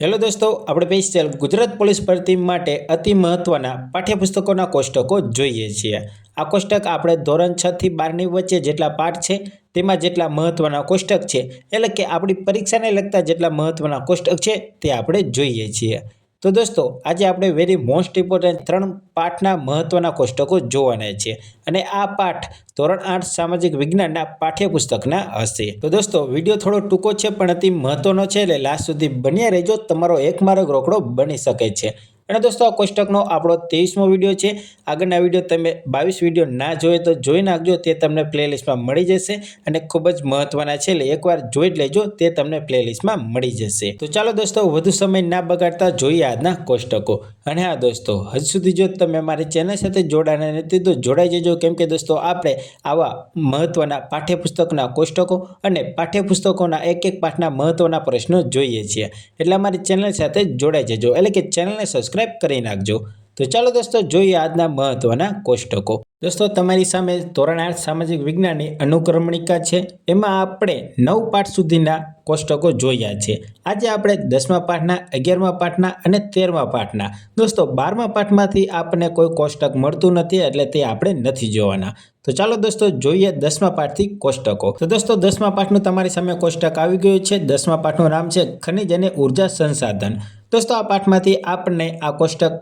Hello દોસ્તો, આપણે special Gujarat police ભરતી માટે અતિ મહત્ત્વના પાઠ્યપુસ્તકોના કોષ્ટકો જોઈએ છીએ. આ કોષ્ટક આપણે ધોરણ છ થી બારની વચ્ચે જેટલા પાઠ છે, તેમાં જેટલા મહત્ત્વના કોષ્ટક છે, એટલે કે આપણી પરીક્ષાને લગતા જેટલા મહત્ત્વના કોષ્ટક છે, તે આપણે જોઈએ છીએ. તો દોસ્તો, આજે આપણે વેરી મોસ્ટ ઇમ્પોર્ટન્ટ ત્રણ પાઠના મહત્ત્વના કોષ્ટકો જોવાના છે અને આ પાઠ ધોરણ આઠ સામાજિક વિજ્ઞાનના પાઠ્યપુસ્તકના હશે. તો દોસ્તો, વીડિયો થોડો ટૂંકો છે પણ અતિ મહત્વનો છે એટલે લાસ્ટ સુધી બન્યા રહેજો, તમારો એક માર્ગ રોકડો બની શકે છે. અને દોસ્તો, આ કોષ્ટકનો આપણો ત્રેવીસમો વીડિયો છે. આગળના વીડિયો તમે બાવીસ વીડિયો ના જોઈએ તો જોઈ નાખજો, તે તમને પ્લેલિસ્ટમાં મળી જશે અને ખૂબ જ મહત્વના છે. એટલે એકવાર જોઈ લેજો, તે તમને પ્લેલિસ્ટમાં મળી જશે. તો ચાલો દોસ્તો, વધુ સમય ના બગાડતા જોઈએ આજના કોષ્ટકો. અને હા દોસ્તો, હજુ સુધી જો તમે અમારી ચેનલ સાથે જોડાના નથી, તો જોડાઈ જજો. કેમ કે દોસ્તો, આપણે આવા મહત્વના પાઠ્યપુસ્તકના કોષ્ટકો અને પાઠ્યપુસ્તકોના એક એક પાઠના મહત્વના પ્રશ્નો જોઈએ છીએ. એટલે અમારી ચેનલ સાથે જોડાઈ જજો. એટલે કે ચેનલને સબસ્ક્રાઇબ કરી નાખજો. તો ચાલો દોસ્તો, જોઈએ આજના મહત્વના કોષ્ટકો. દોસ્તો, તમારી સામે ધોરણ આઠ સામાજિક વિજ્ઞાનની અનુક્રમણિકા છે. એમાં આપણે નવ પાઠ સુધીના કોષ્ટકો જોયા છે. આજે આપણે દસમા પાઠના, અગિયારમા પાઠના અને તેરમા પાઠના. દોસ્તો, બારમા પાઠમાંથી આપણને કોઈ કોષ્ટક મળતું નથી એટલે તે આપણે નથી જોવાના. તો ચાલો દોસ્તો, જોઈએ દસમા પાઠથી કોષ્ટકો. તો દોસ્તો, દસમા પાઠનું તમારી સામે કોષ્ટક આવી ગયું છે. દસમા પાઠનું નામ છે ખનિજ અને ઊર્જા સંસાધન. દોસ્તો, આ પાઠમાંથી આપણને આ કોષ્ટક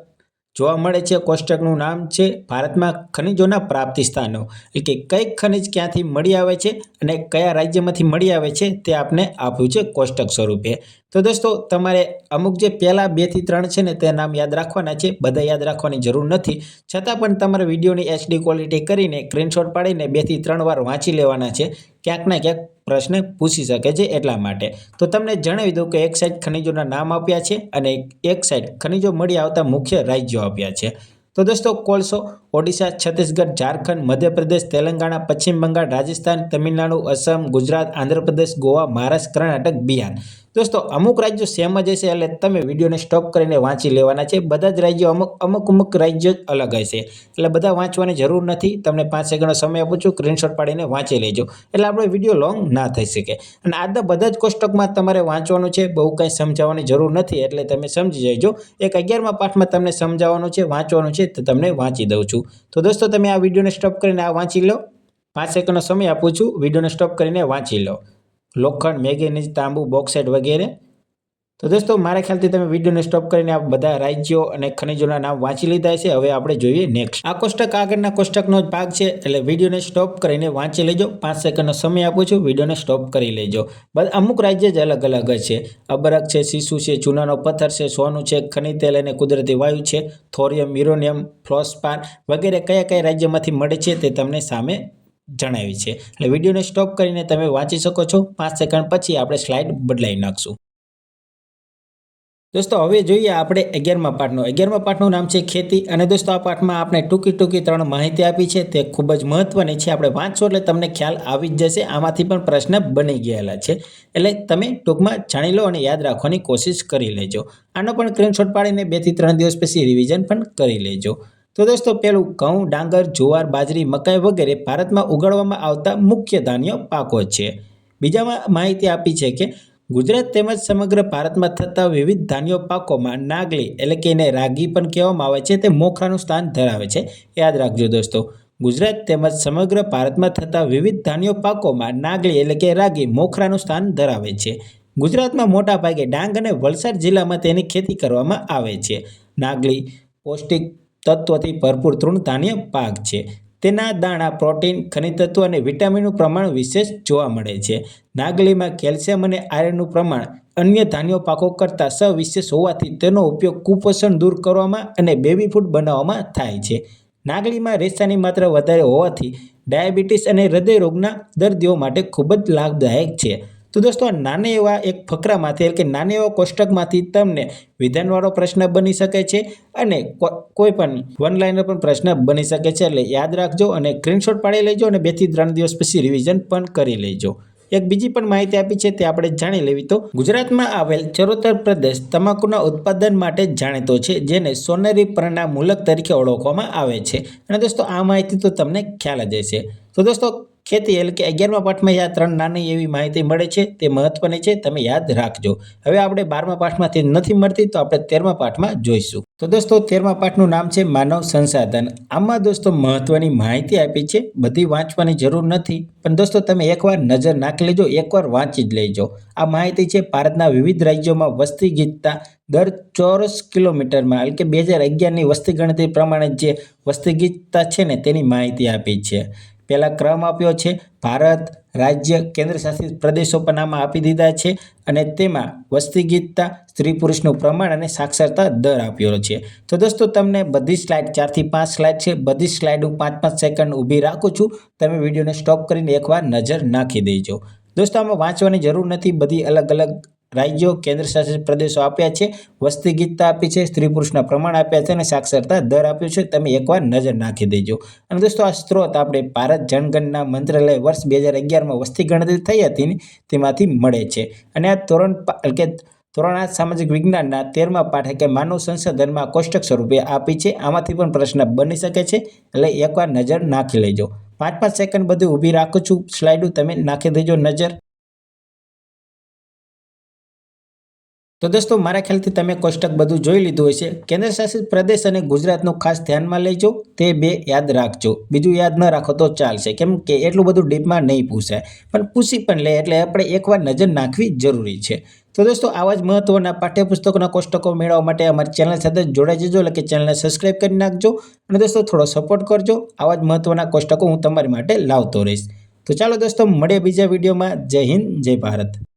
જોવા મળે છે. કોષ્ટકનું નામ છે ભારતમાં ખનિજોના પ્રાપ્તિ સ્થાનો. એટલે કે કઈ ખનિજ ક્યાંથી મળી આવે છે અને કયા રાજ્યમાંથી મળી આવે છે તે આપને આપ્યું છે કોષ્ટક સ્વરૂપે. તો દોસ્તો, તમારે અમુક જે પહેલાં બેથી ત્રણ છે ને તે નામ યાદ રાખવાના છે. બધા યાદ રાખવાની જરૂર નથી. છતાં પણ તમારે વિડીયોની એચડી ક્વોલિટી કરીને સ્ક્રીનશોટ પાડીને બેથી ત્રણ વાર વાંચી લેવાના છે. ક્યાંક ને ક્યાંક પ્રશ્ન પૂછી શકે છે એટલા માટે. તો તમને જણાવી દઉં કે એક સાઈડ ખનિજોના નામ આપ્યા છે અને એક સાઈડ ખનિજો મળી આવતા મુખ્ય રાજ્યો આપ્યા છે. તો દોસ્તો, કોલસો, ઓડિશા, છત્તીસગઢ, ઝારખંડ, મધ્યપ્રદેશ, તેલંગાણા, પશ્ચિમ બંગાળ, રાજસ્થાન, તમિલનાડુ, અસમ, ગુજરાત, આંધ્રપ્રદેશ, ગોવા, મહારાષ્ટ્ર, કર્ણાટક, બિહાર. દોસ્તો, અમુક રાજ્યો સેમ જ હશે એટલે તમે વિડીયોને સ્ટોપ કરીને વાંચી લેવાના છે. બધા જ રાજ્યો અમુક અમુક અમુક રાજ્યો જ અલગ હશે. એટલે બધા વાંચવાની જરૂર નથી. તમને પાંચ સેકન્ડનો સમય આપું છું સ્ક્રીનશોટ પાડીને વાંચી લેજો. એટલે આપણો વીડિયો લોંગ ના થઈ શકે. અને આજના બધા જ કોષ્ટકમાં તમારે વાંચવાનું છે. બહુ કંઈ સમજાવવાની જરૂર નથી. એટલે તમે સમજી જજો. એક અગિયારમા પાઠમાં તમને સમજાવવાનું છે, વાંચવાનું છે, તો તમને વાંચી દઉં છું. તો દોસ્તો, તમે આ વિડીયોને સ્ટોપ કરીને આ વાંચી લો. પાંચ સેકન્ડનો સમય આપું છું. વિડીયોને સ્ટોપ કરીને વાંચી લો. લોખંડ, મેંગેનીઝ, તાંબુ, બોક્સેટ વગેરે. તો દોસ્તો, મારા ખ્યાલથી તમે વિડીયોને સ્ટોપ કરીને આ બધા રાજ્યો અને ખનિજોના નામ વાંચી લીધા છે હવે આપણે જોઈએ નેક્સ્ટ. આ કોષ્ટક આગળના કોષ્ટકનો જ ભાગ છે, એટલે વિડીયોને સ્ટોપ કરીને વાંચી લેજો. પાંચ સેકન્ડનો સમય આપું છું, વિડીયોને સ્ટોપ કરી લેજો. અમુક રાજ્ય જ અલગ અલગ છે. અબરક છે, શીશુ છે, ચૂનાનો પથ્થર છે, સોનું છે, ખનિજ તેલ અને કુદરતી વાયુ છે, થોરિયમ, યુરોનિયમ ફ્લોસ્પાન વગેરે કયા કયા રાજ્યમાંથી મળે છે તે તમને સામે જણાવી છે. એટલે વિડીયોને સ્ટોપ કરીને તમે વાંચી શકો છો. પાંચ સેકન્ડ પછી આપણે સ્લાઇડ બદલાવી નાખશું. દોસ્તો, હવે જોઈએ આપણે અગિયારમા પાઠનું. અગિયારમા પાઠનું નામ છે ખેતી. અને દોસ્તો, આ પાઠમાં આપણે ટૂંકી ટૂંકી ત્રણ માહિતી આપી છે. તે ખૂબ જ મહત્વની છે. આપણે વાંચશો એટલે તમને ખ્યાલ આવી જ જશે. આમાંથી પણ પ્રશ્ન બની ગયેલા છે. એટલે તમે ટૂંકમાં જાણી લો અને યાદ રાખવાની કોશિશ કરી લેજો. આનો પણ સ્ક્રીનશોટ પાડીને બેથી ત્રણ દિવસ પછી રિવિઝન પણ કરી લેજો. તો દોસ્તો, પેલું ઘઉં, ડાંગર, જુવાર, બાજરી, મકાઈ વગેરે ભારતમાં ઉગાડવામાં આવતા મુખ્ય ધાન્ય પાકો છે. બીજામાં માહિતી આપી છે કે ગુજરાત તેમજ સમગ્ર ભારતમાં થતા વિવિધ ધાન્યો પાકોમાં નાગલી એટલે કે એને રાગી પણ કહેવામાં આવે છે તે મોખરાનું સ્થાન ધરાવે છે. યાદ રાખજો દોસ્તો, ગુજરાત તેમજ સમગ્ર ભારતમાં થતા વિવિધ ધાન્યો પાકોમાં નાગલી એટલે કે રાગી મોખરાનું સ્થાન ધરાવે છે. ગુજરાતમાં મોટા ભાગે ડાંગ અને વલસાડ જિલ્લામાં તેની ખેતી કરવામાં આવે છે. નાગલી, પૌષ્ટિક તત્વોથી ભરપૂર તૃણધાન્ય પાક છે. તેના દાણા, પ્રોટીન, ખનિજ તત્વ અને વિટામિનનું પ્રમાણ વિશેષ જોવા મળે છે. નાગલીમાં કેલ્શિયમ અને આયર્નનું પ્રમાણ અન્ય ધાન્યો પાકો કરતાં સવિશેષ હોવાથી તેનો ઉપયોગ કુપોષણ દૂર કરવામાં અને બેબી ફૂડ બનાવવામાં થાય છે. નાગલીમાં રેસાની માત્રા વધારે હોવાથી ડાયાબિટીસ અને હૃદય રોગના દર્દીઓ માટે ખૂબ જ લાભદાયક છે. તો દોસ્તો, આ નાના એવા એક ફકરામાંથી એટલે કે નાના એવા કોષ્ટકમાંથી તમને વિધાનવાળો પ્રશ્ન બની શકે છે અને કોઈ પણ વન લાઇનર પણ પ્રશ્ન બની શકે છે. એટલે યાદ રાખજો અને સ્ક્રીનશોટ પાડી લેજો અને બેથી ત્રણ દિવસ પછી રિવિઝન પણ કરી લેજો. એક બીજી પણ માહિતી આપી છે તે આપણે જાણી લેવી. તો ગુજરાતમાં આવેલ ચરોતર પ્રદેશ તમાકુના ઉત્પાદન માટે જાણીતો છે, જેને સોનેરી પરના મૂલક તરીકે ઓળખવામાં આવે છે. અને દોસ્તો, આ માહિતી તો તમને ખ્યાલ જ હશે. તો દોસ્તો ખેતી એટલે કે અગિયારમા પાઠમાં આ ત્રણ નાની એવી માહિતી મળે છે, તે મહત્વની છે, તમે યાદ રાખજો. હવે આપણે બારમા પાઠમાંથી નથી મળતી, તો આપણે તેરમા પાઠમાં જોઈશું. તો દોસ્તો, તેરમા પાઠનું નામ છે માનવ સંસાધન. આમાં દોસ્તો મહત્વની માહિતી આપી છે, બધી વાંચવાની જરૂર નથી. પણ દોસ્તો, તમે એકવાર નજર નાખી લેજો, એકવાર વાંચી જ લેજો. આ માહિતી છે ભારતના વિવિધ રાજ્યોમાં વસ્તી ગીતતા દર ચોરસ કિલોમીટરમાં, એટલે કે બે હજાર અગિયારની વસ્તી ગણતરી પ્રમાણે જે વસ્તી ગીતતા છે ને, તેની માહિતી આપી છે. પહેલા ક્રમ આપ્યો છે. ભારત રાજ્ય કેન્દ્ર શાસિત પ્રદેશો પણ આમાં આપી દીધા છે અને તેમાં વસ્તી ગીતતા સ્ત્રી પુરુષનું પ્રમાણ અને સાક્ષરતા દર આપ્યો છે. તો દોસ્તો, તમને બધી સ્લાઇડ ચારથી પાંચ સ્લાઇડ છે. બધી સ્લાઇડ હું પાંચ પાંચ સેકન્ડ ઊભી રાખું છું. તમે વિડીયોને સ્ટોપ કરીને એકવાર નજર નાખી દેજો. દોસ્તો, આમાં વાંચવાની જરૂર નથી. બધી અલગ અલગ રાજ્યો કેન્દ્ર શાસિત પ્રદેશો આપ્યા છે વસ્તી ગીતતા આપી છે, સ્ત્રી પુરુષના પ્રમાણ આપ્યા છે અને સાક્ષરતા દર આપ્યો છે. તમે એકવાર નજર નાખી દેજો. અને દોસ્તો, આ સ્ત્રોત આપણે ભારત જનગણના મંત્રાલય વર્ષ બે હજાર અગિયારમાં વસ્તી ગણતરી થઈ હતી તેમાંથી મળે છે. અને આ ધોરણ કે ધોરણ આઠ સામાજિક વિજ્ઞાનના તેરમા પાઠકે માનવ સંશોધનમાં કોષ્ટક સ્વરૂપે આપી છે. આમાંથી પણ પ્રશ્ન બની શકે છે, એટલે એકવાર નજર નાખી લેજો. પાંચ પાંચ સેકન્ડ બધું ઊભી રાખું છું. સ્લાઇડું તમે નાખી દેજો નજર. તો દોસ્તો, મારા ખ્યાલથી તમે કોષ્ટક બધું જોઈ લીધું હશે. કેન્દ્ર શાસિત પ્રદેશ અને ગુજરાતનું ખાસ ધ્યાનમાં લેજો. તે બે યાદ રાખજો. બીજું યાદ ન રાખો તો ચાલશે. કેમ કે એટલું બધું ડીપમાં નહીં પૂછાય પણ પૂછી પણ લે. એટલે આપણે એકવાર નજર નાખવી જરૂરી છે. તો દોસ્તો, આવા જ મહત્વના પાઠ્યપુસ્તકોના કોષ્ટકો મેળવવા માટે અમારી ચેનલ સાથે જોડાઈ જજો. એટલે કે ચેનલને સબસ્ક્રાઈબ કરી નાખજો. અને દોસ્તો, થોડો સપોર્ટ કરજો. આવા જ મહત્વના કોષ્ટકો હું તમારી માટે લાવતો રહીશ. તો ચાલો દોસ્તો, મળીએ બીજા વિડીયોમાં. જય હિન્દ, જય ભારત.